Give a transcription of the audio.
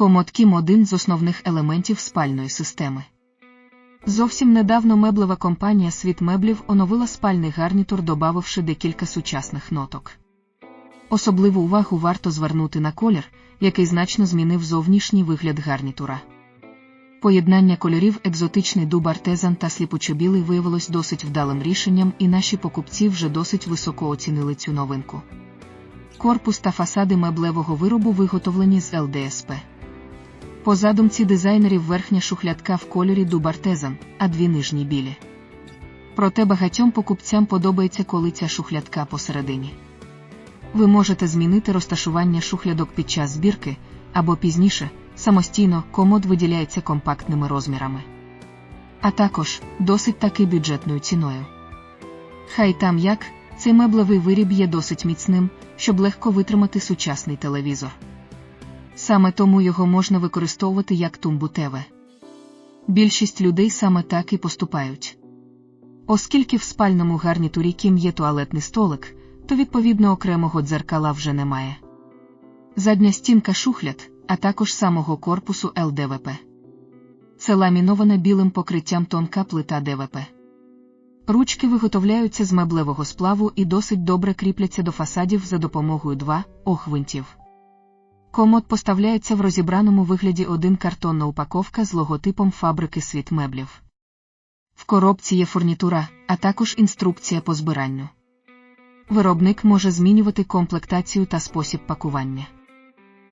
Комод Кім один з основних елементів спальної системи. Зовсім недавно меблева компанія Світ меблів оновила спальний гарнітур, добавивши декілька сучасних ноток. Особливу увагу варто звернути на колір, який значно змінив зовнішній вигляд гарнітура. Поєднання кольорів екзотичний дуб артезан та сліпучо-білий виявилось досить вдалим рішенням, і наші покупці вже досить високо оцінили цю новинку. Корпус та фасади меблевого виробу виготовлені з ЛДСП. По задумці дизайнерів верхня шухлядка в кольорі дуб артезан, а дві нижні білі. Проте багатьом покупцям подобається, коли ця шухлядка посередині. Ви можете змінити розташування шухлядок під час збірки, або пізніше, самостійно комод виділяється компактними розмірами. А також досить таки бюджетною ціною. Хай там як, цей меблевий виріб є досить міцним, щоб легко витримати сучасний телевізор. Саме тому його можна використовувати як тумбу ТВ. Більшість людей саме так і поступають. Оскільки в спальному гарнітурі кім є туалетний столик, то відповідно окремого дзеркала вже немає. Задня стінка шухляд, а також самого корпусу ЛДВП. Це ламінована білим покриттям тонка плита ДВП. Ручки виготовляються з меблевого сплаву і досить добре кріпляться до фасадів за допомогою 2 охвинтів. Комод поставляється в розібраному вигляді один картонна упаковка з логотипом фабрики світ меблів. В коробці є фурнітура, а також інструкція по збиранню. Виробник може змінювати комплектацію та спосіб пакування.